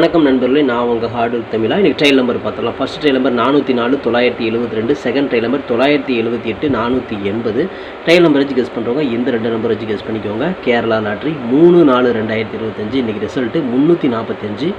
வணக்கம் நண்பர்களே நான் உங்கள் ஹார்டு தமிழா. எனக்கு ட்ரையல் நம்பர் பார்த்துலாம் ஃபஸ்ட் ட்ரையல் நம்பர் நானூற்றி நாலு தொள்ளாயிரத்தி எழுபத்தி ரெண்டு செகண்ட் ட்ரையல் நம்பர் தொள்ளாயிரத்தி எழுபத்தி எட்டு நானூற்றி எண்பது. ட்ரையல் நம்பர் வச்சு கெஸ் பண்ணுறவங்க இந்த ரெண்டு நம்பர் வச்சு கெஸ் பண்ணிக்கோங்க. கேரளா லாட்ரி மூணு நாலு ரெண்டாயிரத்தி இருபத்தஞ்சு. இன்றைக்கி ரிசல்ட்டு முந்நூற்றி நாற்பத்தஞ்சு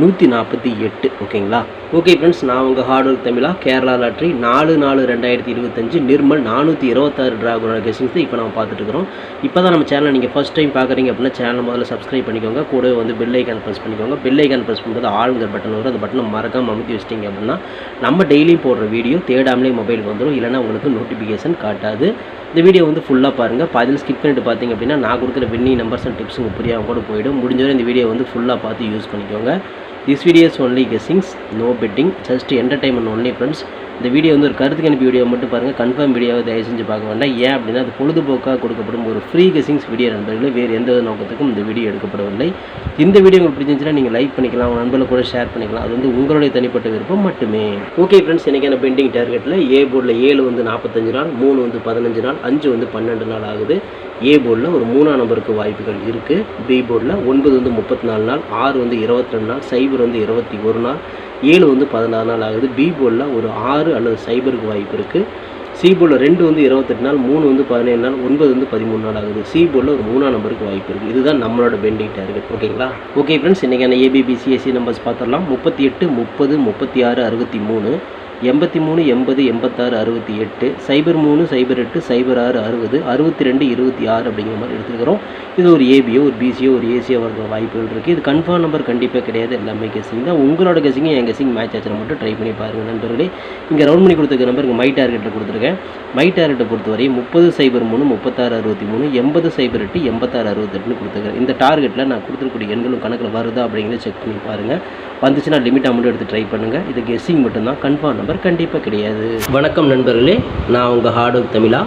நூற்றி நாற்பத்தி எட்டு ஓகேங்களா? ஓகே ஃப்ரெண்ட்ஸ் நான் உங்கள் ஹார்டு ஒர்க் தமிழா. கேரளா லாட்ரி நாலு நாலு ரெண்டாயிரத்தி இருபத்தஞ்சு நிர்மல் நானூற்றி இருபத்தாறு ட்ராகனோட கெஸ்டிங்ஸ் இப்போ நம்ம பார்த்துட்டு இருக்கிறோம். இப்போ தான் நம்ம சேனலை நீங்கள் ஃபஸ்ட் டைம் பார்க்குறீங்க அப்படின்னா சேனல் முதல்ல சப்ஸ்கிரைப் பண்ணிக்கோங்க. கூடவே வந்து பெல் ஐக்கான் ப்ரெஸ் பண்ணிக்கோங்க. பெல் ஐக்கான் ப்ரெஸ் பண்ணும்போது ஆளுங்கிற பட்டன் வரும். அந்த பட்டனை மறக்காமல் அமுத்தி வச்சிட்டிங்க அப்படின்னா நம்ம டெய்லி போடுற வீடியோ தேடாமலே மொபைல் வந்துடும் இல்லைனா உங்களுக்கு நோட்டிஃபிகேஷன் காட்டாது. இந்த வீடியோ வந்து ஃபுல்லாக பாருங்கள் பாதியில் ஸ்கிப் பண்ணிட்டு பார்த்தீங்க அப்படின்னா நான் கொடுக்குற வின்னி நம்பர்ஸ் அண்ட் டிப்ஸ் உங்கள் புரியாமல் கூட போயிடும். முடிஞ்சவரை இந்த வீடியோ வந்து ஃபுல்லாக பார்த்து யூஸ் பண்ணிக்கோங்க. This videos only guessings no betting just entertainment only friends இந்த வீடியோ வந்து ஒரு கருத்துக்கு அனுப்பி வீடியோ மட்டும் பாருங்கள் கன்ஃபார்ம் வீடியோவை தயவு செஞ்சு பார்க்க வேண்டாம். ஏன் அப்படின்னா அது பொழுதுபோக்காக கொடுக்கப்படும் ஒரு ஃப்ரீ கசிங்ஸ் வீடியோ நண்பர்களே. வேறு எந்த நோக்கத்துக்கும் இந்த வீடியோ எடுக்கப்படவில்லை. இந்த வீடியோ உங்களுக்கு பிடிச்சிருந்துச்சுன்னா நீங்கள் லைக் பண்ணிக்கலாம். உங்கள் நண்பர்கள் கூட ஷேர் பண்ணிக்கலாம். அது வந்து உங்களுடைய தனிப்பட்ட விருப்பம் மட்டுமே. ஓகே ஃப்ரெண்ட்ஸ் எனக்கான பெண்டிங் டார்கெட்டில் ஏ போர்டில் ஏழு வந்து நாற்பத்தஞ்சு நாள் மூணு வந்து பதினஞ்சு நாள் அஞ்சு வந்து பன்னெண்டு நாள் ஆகுது. ஏ போர்டில் ஒரு மூணாம் நம்பருக்கு வாய்ப்புகள் இருக்குது பி போர்டில் ஒன்பது வந்து முப்பத்தி நாலு நாள் ஆறு வந்து இருபத்தி ரெண்டு நாள் சைபர் வந்து இருபத்தி ஒரு நாள் ஏழு வந்து பதினாறு நாள் ஆகுது. பி போர்டில் ஒரு ஆறு அல்லது சைபருக்கு வாய்ப்பு இருக்குது சி போர்டில் ரெண்டு வந்து இருபத்தெட்டு நாள் மூணு வந்து பதினேழு நாள் ஒன்பது வந்து பதிமூணு நாள் ஆகுது. சி போர்டில் ஒரு மூணாம் நம்பருக்கு வாய்ப்பு இருக்குது இதுதான் நம்மளோட பெண்டிங் டார்கெட் ஓகேங்களா ஓகே ஃப்ரெண்ட்ஸ் இன்றைக்கான A B B C S C numbers பார்த்துடலாம். முப்பத்தி எட்டு முப்பது முப்பத்தி ஆறு அறுபத்தி மூணு. எண்பத்தி மூணு எண்பது எண்பத்தாறு அறுபத்தி எட்டு சைபர் மூணு சைபர் எட்டு சைபர் ஆறு அறுபது அறுபத்தி ரெண்டு இருபத்தி ஆறு அப்படிங்கிற மாதிரி எடுத்துருக்கிறோம். இது ஒரு ஏபியோ ஒரு பிசியோ ஒரு ஏசியோ வர வாய்ப்புகள் இருக்குது இது கன்ஃபார்ம் நம்பர் கண்டிப்பாக கிடையாது. எல்லாமே கெஸிங் தான். உங்களோட கெஸிங்கும் என் கெஸிங் மேட்ச் ஆச்சுன்னா மட்டும் ட்ரை பண்ணி பாருங்கள் நண்பர்களே. இங்கே ரவுண்ட் பண்ணி கொடுத்துருக்க நம்பர் இங்கே மை டார்கெட்டில் கொடுத்துருக்கேன். மை டார்கெட்டை பொறுத்தவரை முப்பது சைபர் மூணு முப்பத்தாறு அறுபத்தி மூணு எண்பது சைபர் எட்டு எண்பத்தாறு அறுபத்தெட்டுன்னு கொடுத்துருக்கேன் இந்த டார்கெட்டில் நான் கொடுத்துருக்கூடிய எண்களும் கணக்கில் வருதா அப்படிங்கிறத செக் பண்ணி பாருங்கள் வந்துச்சுன்னா லிமிட் அமௌண்ட் எடுத்து ட்ரை பண்ணுங்கள் இது கெஸ்ஸிங் மட்டும்தான். கன்ஃபார்ம் நம்பர் கண்டிப்பாக கிடையாது. வணக்கம் நண்பர்களே நான் உங்கள் ஹார்ட் ஒர்க் தமிழா.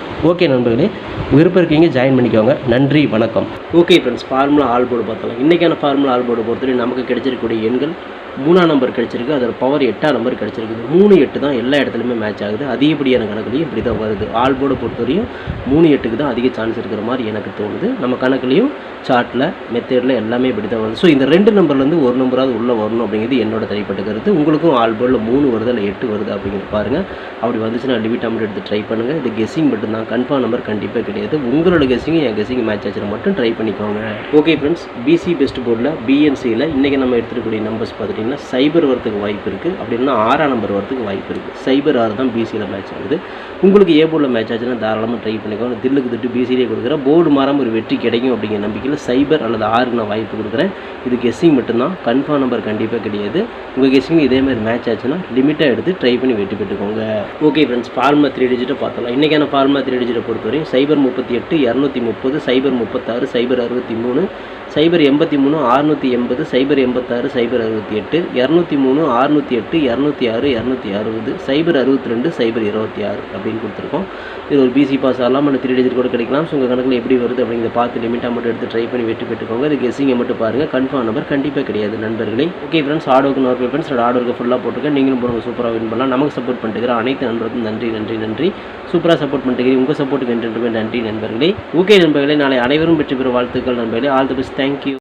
ஓகே நண்பர்களே விருப்பம் இருக்கீங்க ஜாயின் பண்ணிக்கோங்க. நன்றி வணக்கம். Okay friends formula all board பார்த்தலாம் இன்றைக்கான ஃபார்முலா ஆல் போர்டு பொறுத்தவரை நமக்கு கிடைச்சிருக்கக்கூடிய எண்கள் மூணாம் நம்பர் கிடச்சிருக்கு. அதோட பவர் எட்டாம் நம்பர் கிடச்சிருக்கு மூணு எட்டு தான் எல்லா இடத்துலையுமே மேட்ச் ஆகுது. அதிகப்படியான கணக்குலையும் இப்படி தான் வருது. ஆல் போர்டு பொறுத்தவரையும் மூணு எட்டுக்கு தான் அதிக சான்ஸ் இருக்கிற மாதிரி எனக்கு தோணுது. நம்ம கணக்குலையும் சார்ட்டில் மெத்தேடில் எல்லாமே இப்படி தான் வருது. ஸோ இந்த ரெண்டு நம்பர்லேருந்து ஒரு நம்பராவது உள்ளே வரணும் அப்படிங்கிறது என்னோட தனிப்பட்ட கருத்து. உங்களுக்கும் ஆல் போர்டில் மூணு வருது இல்லை எட்டு வருது அப்படிங்கிறது பாருங்கள் அப்படி வந்துச்சுன்னா லிமிட் அமௌண்ட் எடுத்து ட்ரை பண்ணுங்கள் இது கெஸ்ஸிங் மட்டும்தான் கன்ஃபார்ம் நம்பர் கண்டிப்பாக கிடையாது. உங்களோட கெஸ்ஸிங் என் கெஸ்ஸிங் மேட்ச் ஆச்சுன்னா மட்டும் ட்ரை பண்ணிக்கோங்க. ஓகே ஃப்ரெண்ட்ஸ் பிசி பெஸ்ட் போர்டில் பிஎன்சியில் இன்றைக்கி நம்ம எடுத்துக்கூடிய நம்பர்ஸ் பார்த்துட்டிங்கன்னா சைபர் வரத்துக்கு வாய்ப்பு இருக்குது அப்படின்னா ஆறாம் நம்பர் வரத்துக்கு வாய்ப்பு இருக்குது சைபர் ஆறு தான் பிசியில் மேட்ச் ஆகுது. உங்களுக்கு ஏ போர்டில் மேட்ச் ஆச்சுன்னா தாராளமாக ட்ரை பண்ணிக்கோங்க. தில்லுக்கு திட்டு பிசிலே கொடுக்குறேன். போர்டு மாறாமல் ஒரு வெற்றி கிடைக்கும் அப்படிங்கிற நம்பிக்கையில் சைபர் அல்லது ஆறுக்கு நான் வாய்ப்பு கொடுக்குறேன். இது கெஸ்ஸிங் மட்டும்தான். கன்ஃபார்ம் நம்பர் கண்டிப்பாக கிடையாது. உங்கள் கெஸ்ஸிங் இதே மாதிரி மேட்ச் ஆச்சுன்னா லிமிட்டாக எடுத்து ட்ரை பண்ணி வெற்றி பெற்றுக்கோங்க. ஓகே ஃப்ரெண்ட்ஸ் ஃபார்மா த்ரீ டிஜிட்டை பார்த்தலாம் இன்றைக்கான ஃபார்மா த்ரீ டிஜிட்டை பொறுத்தவரையும் சைபர் முப்பத்தி எட்டு இரநூத்தி முப்பது சைபர் முப்பத்தாறு சைபர் அறுபத்தி மூணு சைபர் எண்பத்தி மூணு அறுநூற்றி எண்பது சைபர் எண்பத்தாறு சைபர் அறுபத்தி எட்டு இரநூத்தி மூணு அறுநூற்றி எட்டு இரநூத்தி ஆறு இரநூத்தி அறுபது சைபர் அறுபத்தி ரெண்டு சைபர் இருபத்தி ஆறு அப்படின்னு கொடுத்துருக்கோம். இது ஒரு பிசி பாஸ் ஆகலாம். இல்லை த்ரீ டிஜிட் கூட கிடைக்கலாம். ஸோ உங்கள் கணக்கில் எப்படி வருது அப்படிங்கிறத பார்த்து லிமிட்டாக மட்டும் எடுத்து ட்ரை பண்ணி வெற்றி பெற்றுக்கோங்க. இது கெஸ்ஸிங்கை மட்டும் பாருங்கள் கன்ஃபார்ம் நம்பர் கண்டிப்பாக கிடையாது நண்பர்களே. ஓகே ஃப்ரெண்ட்ஸ் ஆர்டருக்கு நார்மல் ஃப்ரெண்ட்ஸ் ஆர்டருக்கு ஃபுல்லாக போட்டுருக்கேன். நீங்களும் போடுங்க. சூப்பராக வின் பண்ணலாம். நமக்கு சப்போர்ட் பண்ணிட்டு அனைத்து நண்பருக்கும் நன்றி நன்றி நன்றி. சூப்பராக சப்போர்ட் பண்ணிட்டு உங்கள் சப்போர்ட்டுக்கு என்றென்றுமே நன்றி நண்பர்களே. ஓகே நண்பர்களே. நாளை அனைவரும் பெற்று பெற வாழ்த்துக்கள் நண்பர்களே. All the best Thank you.